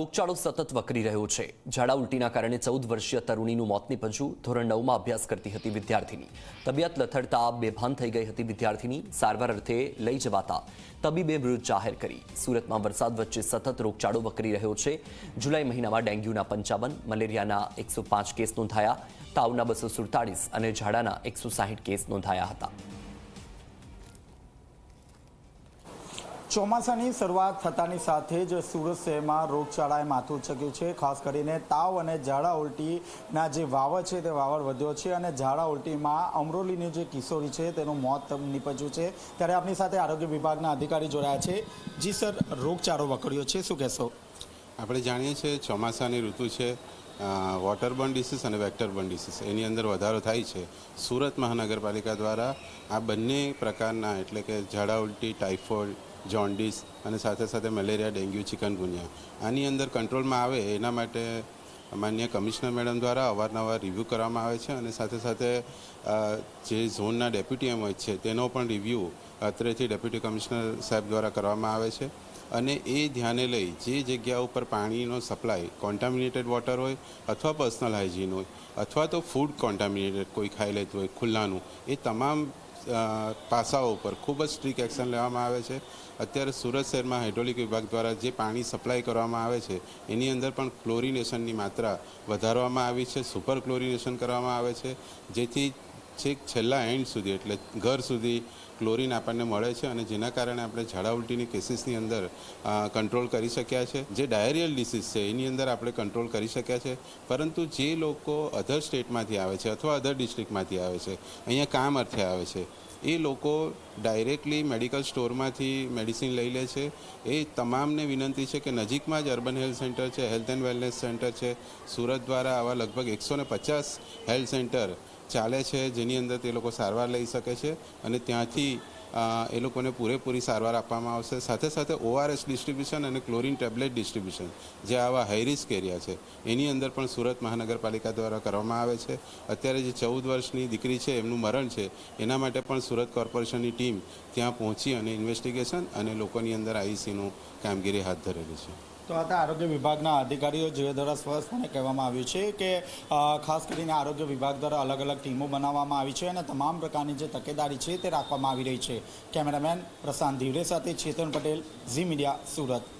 રોગચાળો સતત વકરી રહ્યો છે. ઝાડા ઉલટીના કારણે ચૌદ વર્ષીય તરુણીનું મોત નીપજ્યું. ધોરણ નવમાં અભ્યાસ કરતી હતી વિદ્યાર્થીની. તબિયત લથડતા બેભાન થઈ ગઈ હતી વિદ્યાર્થીની. સારવાર અર્થે લઈ જવાતા તબીબે મૃત જાહેર કરી. સુરતમાં વરસાદ વચ્ચે સતત રોગચાળો વકરી રહ્યો છે. જુલાઈ મહિનામાં ડેન્ગ્યુના પંચાવન, મલેરિયાના એકસો પાંચ કેસ નોંધાયા, તાવના બસો સુડતાળીસ અને ઝાડાના એકસો સાહીઠ કેસ નોંધાયા હતા. ચોમાસાની શરૂઆત થતાની સાથે જ સુરત શહેરમાં રોગચાળાએ માથું ઉચક્યું છે. ખાસ કરીને તાવ અને ઝાડા ઉલટીના જે વાવર છે તે વાવર વધ્યો છે અને ઝાડા ઉલટીમાં અમરોલીની જે કિશોરી છે તેનું મોત નીપજ્યું છે. ત્યારે આપની સાથે આરોગ્ય વિભાગના અધિકારી જોડાયા છે. જી સર, રોગચાળો વકડ્યો છે. શું કહેશો? આપણે જાણીએ છીએ ચોમાસાની ઋતુ છે. વોટરબર્ન ડિસીઝ અને વેક્ટરબર્ન ડિસીઝ એની અંદર વધારો થાય છે. સુરત મહાનગરપાલિકા દ્વારા આ બંને પ્રકારના એટલે કે ઝાડા ઉલટી ટાઇફોઇડ જોન્ડિસ અને સાથે સાથે મલેરિયા, ડેન્ગ્યુ ચિકનગુનિયા આની અંદર કંટ્રોલમાં આવે એના માટે માન્ય કમિશનર મેડમ દ્વારા અવારનવાર રિવ્યૂ કરવામાં આવે છે અને સાથે સાથે જે ઝોનના ડેપ્યુટી એમઓચ છે તેનો પણ રિવ્યૂ અત્રેથી ડેપ્યુટી કમિશનર સાહેબ દ્વારા કરવામાં આવે છે. અને એ ધ્યાને લઈ જે જગ્યા ઉપર પાણીનો સપ્લાય કોન્ટામિનેટેડ વોટર હોય અથવા પર્સનલ હાઇજીન હોય અથવા તો ફૂડ કોન્ટામિનેટેડ કોઈ ખાઈ લેતું હોય, ખુલ્લાનું, એ તમામ પાસાઓ ઉપર ખૂબ જ સ્ટ્રિક એક્શન લેવામાં આવે છે. અત્યારે સુરત શહેરમાં હાઇડ્રોલિક વિભાગ દ્વારા જે પાણી સપ્લાય કરવામાં આવે છે, એની અંદર પણ ક્લોરિનેશનની માત્રા વધારવામાં આવી છે સુપર ક્લોરિનેશન કરવામાં આવે છે. જેથી છેક છેલ્લા એન્ડ સુધી, એટલે ઘર સુધી ક્લોરિન આપણને મળે છે અને જેના કારણે આપણે ઝાડા ઉલટીની કેસીસની અંદર કંટ્રોલ કરી શક્યા છે. જે ડાયરિયલ ડિસીઝ છે, એની અંદર આપણે કંટ્રોલ કરી શક્યા છે. પરંતુ જે લોકો અધર સ્ટેટમાંથી આવે છે અથવા અધર ડિસ્ટ્રિક્ટમાંથી આવે છે, અહીંયા કામ અર્થે આવે છે. એ લોકો ડાયરેક્ટલી મેડિકલ સ્ટોરમાંથી મેડિસિન લઈ લે છે. એ તમામને વિનંતી છે કે નજીકમાં જ અર્બન હેલ્થ સેન્ટર છે હેલ્થ એન્ડ વેલનેસ સેન્ટર છે. સુરત દ્વારા આવા લગભગ એકસો પચાસ હેલ્થ સેન્ટર ચાલે છે, જેની અંદર તે લોકો સારવાર લઈ શકે છે અને ત્યાંથી એ લોકોને પૂરેપૂરી સારવાર આપવામાં આવશે. સાથે સાથે ઓઆરએસ ડિસ્ટ્રીબ્યુશન અને ક્લોરિન ટેબ્લેટ ડિસ્ટ્રીબ્યુશન જે આવા હાઈરિસ્ક એરિયા છે, એની અંદર પણ સુરત મહાનગરપાલિકા દ્વારા કરવામાં આવે છે. અત્યારે જે ચૌદ વર્ષની દીકરી છે, એમનું મરણ છે, એના માટે પણ સુરત કોર્પોરેશનની ટીમ ત્યાં પહોંચી અને ઇન્વેસ્ટિગેશન અને લોકોની અંદર આઈસીનું કામગીરી હાથ ધરેલી છે. તો હતા આરોગ્ય વિભાગના અધિકારીઓ જે દ્વારા સ્પષ્ટપણે કહેવામાં આવ્યું છે કે ખાસ કરીને આરોગ્ય વિભાગ દ્વારા અલગ અલગ ટીમો બનાવવામાં આવી છે અને તમામ પ્રકારની જે તકેદારી છે તે રાખવામાં આવી રહી છે. કેમેરામેન પ્રશાંત ધીવરે સાથે ચેતન પટેલ, ઝી મીડિયા, સુરત.